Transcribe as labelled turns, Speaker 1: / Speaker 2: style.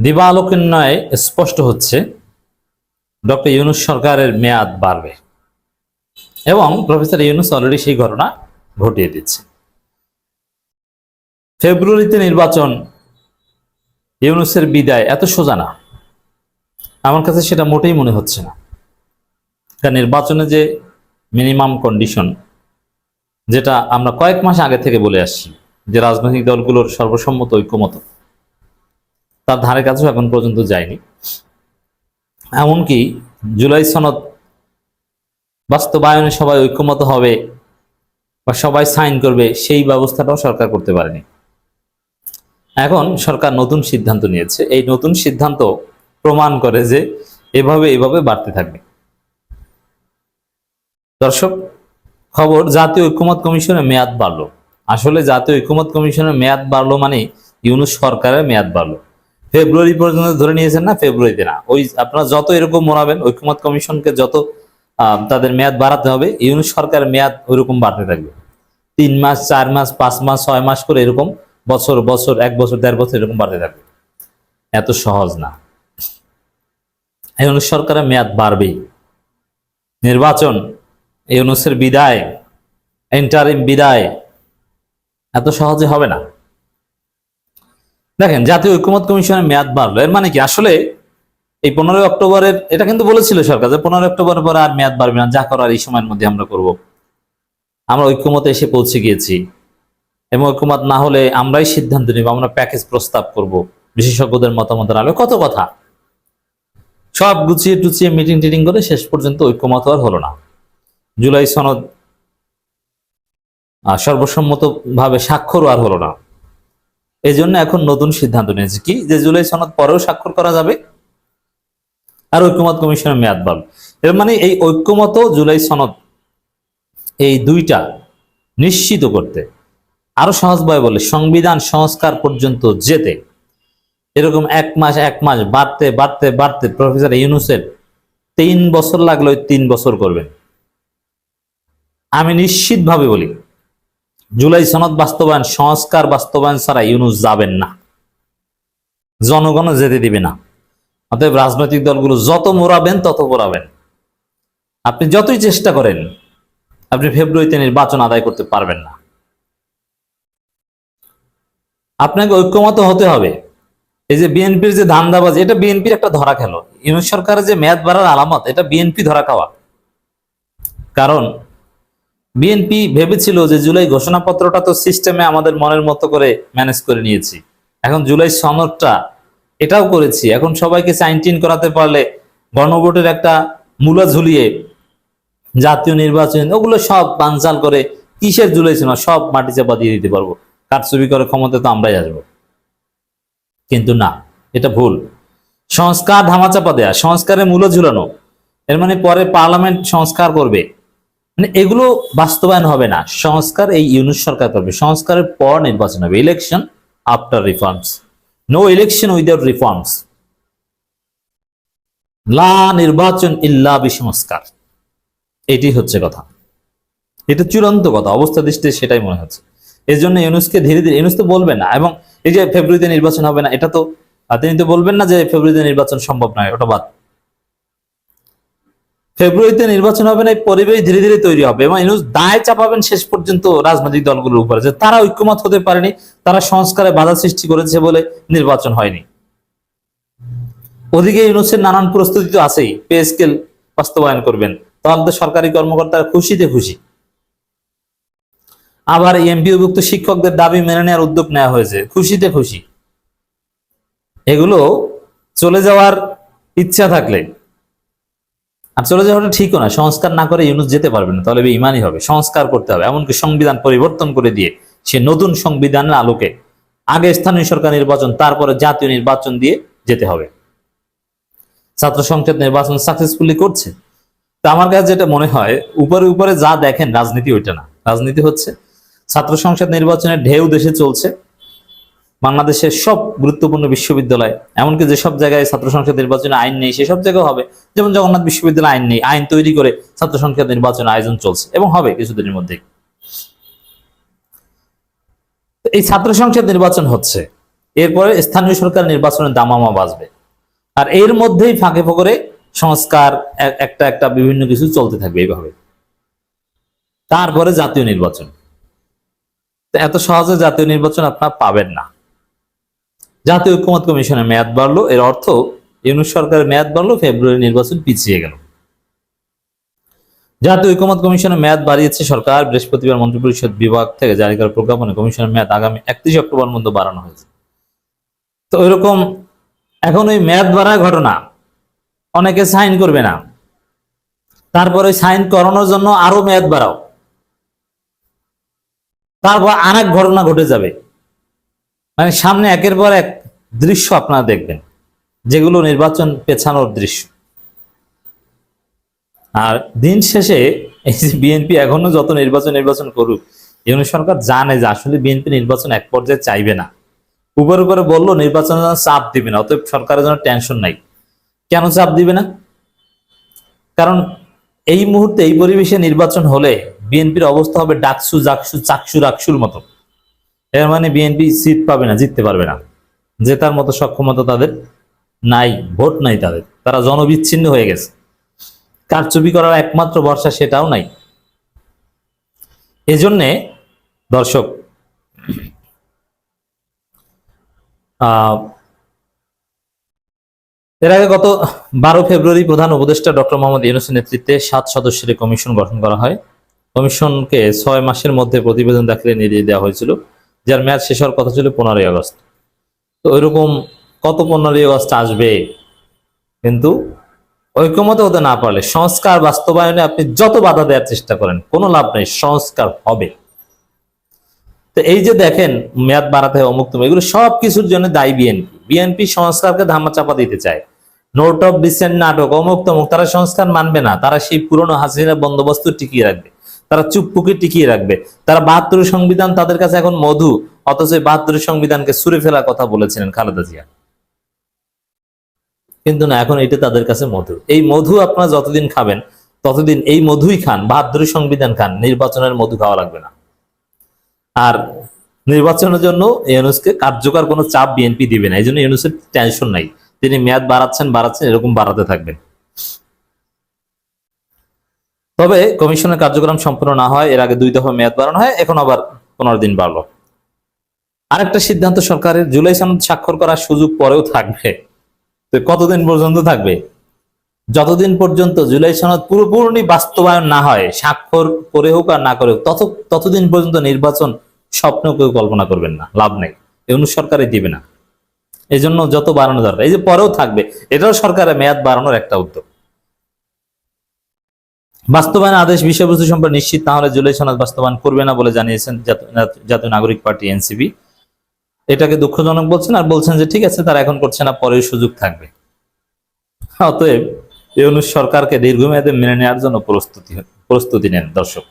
Speaker 1: দিবালোকন্যয় স্পষ্ট হচ্ছে, ডক্টর ইউনুস সরকারের মেয়াদ বাড়বে। এবং প্রফেসর ইউনুস অলরেডি সেই ঘটনা ঘটিয়ে দিচ্ছে। ফেব্রুয়ারিতে নির্বাচন ইউনুসের বিদায়, এত সোজা না। আমার কাছে সেটা মোটেই মনে হচ্ছে না। কারণ নির্বাচনে যে মিনিমাম কন্ডিশন, যেটা আমরা কয়েক মাস আগে থেকে বলে আসছি, যে রাজনৈতিক দলগুলোর সর্বসম্মত ঐক্যমত তার ধারে কাছেও এখন পর্যন্ত যায়নি। এমনকি জুলাই সনদ বাস্তবায়নে সবাই ঐক্যমত হবে বা সবাই সাইন করবে, সেই ব্যবস্থাটাও সরকার করতে পারেনি। এখন সরকার নতুন সিদ্ধান্ত নিয়েছে। এই নতুন সিদ্ধান্ত প্রমাণ করে যে এভাবে এভাবে বাড়তে থাকবে। দর্শক, খবর, জাতীয় ঐক্যমত কমিশনের মেয়াদ বাড়লো। আসলে জাতীয় ঐক্যমত কমিশনের মেয়াদ বাড়লো মানে ইউনুস সরকারের মেয়াদ বাড়লো। ফেব্রুয়ারি পর্যন্ত ধরে নিয়েছেন না, ফেব্রুয়ারিতে না। ওই আপনারা যত এরকম মনাবেন, ঐক্যমত কমিশনকে যত তাদের মেয়াদ বাড়াতে হবে, ইউনুস সরকারের মেয়াদ ওইরকম বাড়তে থাকবে। তিন মাস, চার মাস, পাঁচ মাস, ছয় মাস করে এরকম বছর বছর, এক বছর, দেড় বছর এরকম বাড়তে থাকবে। এত সহজ না। ইউনুস সরকারের মেয়াদ বাড়বেই। নির্বাচন, ইউনুসের বিদায় এন্টারিম বিদায়, এত সহজে হবে না। দেখেন, জাতীয় ঐক্যমত কমিশনের মেয়াদ বাড়লো। এর মানে কি? আসলে এই পনেরোই অক্টোবরের, এটা কিন্তু বলেছিল সরকার যে পনেরোই অক্টোবরের পরে আর মেয়াদ বাড়বে না, যা করার এই সময়ের মধ্যে আমরা করব। আমরা ঐক্যমতে এসে পৌঁছে গিয়েছি। এবং ঐক্যমত না হলে আমরাই সিদ্ধান্ত নিব, আমরা প্যাকেজ প্রস্তাব করব, বিশেষজ্ঞদের মতামতের আলো কত কথা? সব গুছিয়ে টুচিয়ে মিটিং টিটিং করে শেষ পর্যন্ত ঐক্যমত আর হলো না। জুলাই সনদ সর্বসম্মতভাবে স্বাক্ষরও আর হলো না। এই জন্য এখন নতুন সিদ্ধান্ত নিয়েছে। কি? যে জুলাই সনদ পরেও স্বাক্ষর করা যাবে? আর ঐক্যমত কমিশনের মেয়াদ বাড়বে এর মানে এই ঐক্যমত জুলাই সনদ এই দুইটা নিশ্চিত করতে, আরও সহজভাবে বলে, সংবিধান সংস্কার পর্যন্ত যেতে, এরকম এক মাস এক মাস বাড়তে বাড়তে বাড়তে প্রফেসর ইউনুসের তিন বছর লাগল তিন বছর করবেন। আমি নিশ্চিতভাবে বলি জুলাই সনদ বাস্তবায়ন, সংস্কার বাস্তবায়ন ছাড়া ইউনুস যাবেন না। জনগণও যেতে দিবে না। অতএব রাজনৈতিক দলগুলো যত মোড়াবেন, তত মোড়াবেন। আপনি যতই চেষ্টা করেন, আপনি ফেব্রুয়ারিতে নির্বাচন আদায় করতে পারবেন না। আপনাকে ঐক্যমত হতে হবে। এই যে বিএনপির যে ধান্দাবাজ, এটা বিএনপির একটা ধরা খেলো। ইউনুস সরকারের যে মেয়াদ বাড়ার আলামত, এটা বিএনপি ধরা খাওয়া। কারণ বিএনপি ভেবেছিল যে জুলাই ঘোষণাপত্রটা তো সিস্টেমে আমাদের মনের মতো করে ম্যানেজ করে নিয়েছি। এখন জুলাই সনদটা এটাও করেছি। এখন সবাইকে সাইন টিন করাতে পারলে গণভোটের একটা মূলা ঝুলিয়ে জাতীয় নির্বাচন, ওগুলো সব বানচাল করে কিসের জুলাই সনদ? সব মাটি চাপা দিয়ে দিতে পারব। কারচুপি করে ক্ষমতা তো আমরাই আসব। কিন্তু না, এটা ভুল। সংস্কার ধামাচাপা দেয়া সংস্কারে মূল্য ঝুলানো। এর মানে পরে পার্লামেন্ট সংস্কার করবে। মানে এগুলো বাস্তবায়ন হবে না। সংস্কার এই ইউনুস সরকার করবে। সংস্কারের পর নির্বাচন হবে। Election after reforms no election without reforms লা নির্বাচন ইল্লা বিসংস্কার। এটি হচ্ছে কথা। এটা চূড়ান্ত কথা, অবস্থা দৃষ্টিতে সেটাই মনে হচ্ছে। এই জন্য ইউনুসকে ধীরে ধীরে, ইউনুস তো বলবেন না, এবং এই যে ফেব্রুয়ারিতে নির্বাচন হবে না, এটা তো তিনি তো বলবেন না যে ফেব্রুয়ারিতে নির্বাচন সম্ভব নয়, ওটা বাদ। ফেব্রুয়ারিতে নির্বাচন হবে না, এই পরিবেশ ধীরে ধীরে তৈরি হবে। এবং ইউনুস দায় চাপাবেন শেষ পর্যন্ত রাজনৈতিক দলগুলোর উপরে যে তারা ঐক্যমত হতে পারেনি, তারা সংস্কারে বাধা সৃষ্টি করেছে বলে নির্বাচন হয়নি। ওদিকে ইউনুসের নানান প্রস্তুতি তো আছেই পে স্কেল বাস্তবায়ন করবেন। তাহলে তো সরকারি কর্মকর্তারা খুশিতে খুশি। আবার এমপিওভুক্ত শিক্ষকদের দাবি মেনে নেওয়ার উদ্যোগ নেওয়া হয়েছে, খুশিতে খুশি। এগুলো চলে যাওয়ার ইচ্ছা থাকলে আর চলে যাওয়াটা ঠিকও না। সংস্কার না করে ইউনুস যেতে পারবে না, তাহলে ইমানই হবে। সংস্কার করতে হবে। এমনকি সংবিধান পরিবর্তন করে দিয়ে সে নতুন সংবিধানের আলোকে আগে স্থানীয় সরকার নির্বাচন, তারপরে জাতীয় নির্বাচন দিয়ে যেতে হবে। ছাত্র সংসদ নির্বাচন সাকসেসফুলি করছে। তা আমার কাছে যেটা মনে হয়, উপরে উপরে যা দেখেন, রাজনীতি ওইটা না। রাজনীতি হচ্ছে, ছাত্র সংসদ নির্বাচনের ঢেউ দেশে চলছে। বাংলাদেশের সব গুরুত্বপূর্ণ বিশ্ববিদ্যালয়, এমনকি যেসব জায়গায় ছাত্র সংসদ নির্বাচনে আইন নেই সেসব জায়গায় হবে। যেমন জগন্নাথ বিশ্ববিদ্যালয়ে আইন নেই, আইন তৈরি করে ছাত্র সংসদ নির্বাচনের আয়োজন চলছে, এবং হবে কিছুদিনের মধ্যেই। এই ছাত্র সংসদ নির্বাচন হচ্ছে, এরপরে স্থানীয় সরকার নির্বাচনের দামামা বাজবে, আর এর মধ্যেই ফাঁকে ফোকরে সংস্কার একটা একটা বিভিন্ন কিছু চলতে থাকবে এইভাবে। তারপরে জাতীয় নির্বাচন। এত সহজে জাতীয় নির্বাচন আপনারা পাবেন না। জাতীয় ঐক্যমত কমিশনের মেয়াদ বাড়লো। এর অর্থ ইউনুস সরকারের মেয়াদ বাড়লো, ফেব্রুয়ারি নির্বাচন পিছিয়ে গেল। জাতীয় ঐক্যমত কমিশনের মেয়াদ বাড়িয়েছে সরকার। বৃহস্পতিবার মন্ত্রিপরিষদ বিভাগ থেকে জারি করা প্রজ্ঞাপনে কমিশনের মেয়াদ আগামী একত্রিশ অক্টোবর মধ্যে বাড়ানো হয়েছে। তো ওইরকম এখন ওই মেয়াদ বাড়ার ঘটনা অনেকে সাইন করবে না। তারপরে সাইন করানোর জন্য আরও মেয়াদ বাড়াও। তারপর আরেক ঘটনা ঘটে যাবে। মানে সামনে একের পর এক দৃশ্য আপনারা দেখবেন, যেগুলো নির্বাচন পেছানোর দৃশ্য। আর দিন শেষে এই যে বিএনপি এখনও যত নির্বাচন নির্বাচন করুক ইউনিট সরকার জানে যে আসলে বিএনপি নির্বাচন এক পর্যায়ে চাইবে না। উপর উপরে বলল, নির্বাচনের জন্য চাপ দিবে না, অতএব সরকারের জন্য টেনশন নাই। কেন চাপ দিবে না? কারণ এই মুহূর্তে এই পরিবেশে নির্বাচন হলে বিএনপির অবস্থা হবে ডাকসু, জাকসু, চাকসু, রাকসুর মতো। এর মানে বিএনপি সিট পাবে না, জিততে পারবে না। জেতার মতো সক্ষমতা তাদের নাই, ভোট নাই তাদের। তারা জনবিচ্ছিন্ন হয়ে গেছে। কারচুপি করার একমাত্র ভরসা সেটাও নাই। এজন্যে দর্শক এর আগে গত বারো ফেব্রুয়ারি প্রধান উপদেষ্টা ডক্টর মোহাম্মদ ইউনুসের নেতৃত্বে সাত সদস্যের কমিশন গঠন করা হয়। কমিশনকে ছয় মাসের মধ্যে প্রতিবেদন দাখিলে নির্দেশ দেওয়া হয়েছিল, যার মেয়াদ শেষ হওয়ার কথা ছিল পনেরোই আগস্ট। তো ওইরকম কত পনেরোই আগস্ট আসবে? কিন্তু ঐক্যমত হতে না পারলে সংস্কার বাস্তবায়নে আপনি যত বাধা দেওয়ার চেষ্টা করেন, কোনো লাভ নেই, সংস্কার হবে। তো এই যে দেখেন, মেয়াদ বাড়াতে হয় এগুলো সব কিছুর জন্য দায়ী বিএনপি। বিএনপি সংস্কারকে ধামা চাপা দিতে চায়। নোট অফ ডিসেন্ট নাটক অমুক তমুক তারা সংস্কার মানবে না, তারা সেই পুরনো হাসিনা বন্দোবস্ত টিকিয়ে রাখবে। তারা চুপপুকে টিকিয়ে রাখবে। তারা বাহাত্তরের সংবিধান তাদের কাছে এখন মধু, অথচ এই বাহাত্তরের সংবিধানকে সুরে ফেলার কথা বলেছিলেন খালেদা জিয়া। কিন্তু না, এখন এটা তাদের কাছে মধু। এই মধু আপনারা যতদিন খাবেন, ততদিন এই মধুই খান, বাহাত্তরের সংবিধান খান, নির্বাচনের মধু খাওয়া লাগবে না। আর নির্বাচনের জন্য ইউনুসকে কার্যকর কোনো চাপ বিএনপি দিবে না, এই জন্য ইউনুসের টেনশন নাই। তিনি মেয়াদ বাড়াচ্ছেন বাড়াচ্ছেন, এরকম বাড়াতে থাকবেন। তবে কমিশনের কার্যক্রম সম্পূর্ণ না হয়, এর আগে দুই দফা মেয়াদ বাড়ানো হয়, এখন আবার পনেরো দিন বাড়লো। আরেকটা সিদ্ধান্ত সরকারের, জুলাই সনদ স্বাক্ষর করার সুযোগ পরেও থাকবে। কতদিন পর্যন্ত থাকবে? যতদিন পর্যন্ত জুলাই সনদ পুরোপুরি বাস্তবায়ন না হয়, স্বাক্ষর করে হোক আর না করে হোক, তত ততদিন পর্যন্ত নির্বাচন স্বপ্ন কেউ কল্পনা করবেন না, লাভ নেই। এগুলো সরকারে দিবে না। এই জন্য যত বাড়ানো দরকার, এই যে পরেও থাকবে, এটাও সরকারের মেয়াদ বাড়ানোর একটা উদ্যোগ। বাস্তবায়ন আদেশ, বিষয়বস্তু সম্পর্কে নিশ্চিত না হলে জুলাই সনদ বাস্তবায়ন করবে না বলে জানিয়েছেন জাতীয়- নাগরিক পার্টি এনসিবি এটাকে দুঃখজনক বলছেন আর বলছেন যে ঠিক আছে, তারা এখন করছে না পরের সুযোগ থাকবে। অতএব ইউনুস সরকারকে দীর্ঘমেয়াদে মেনে নেওয়ার জন্য প্রস্তুতি প্রস্তুতি নেন দর্শক।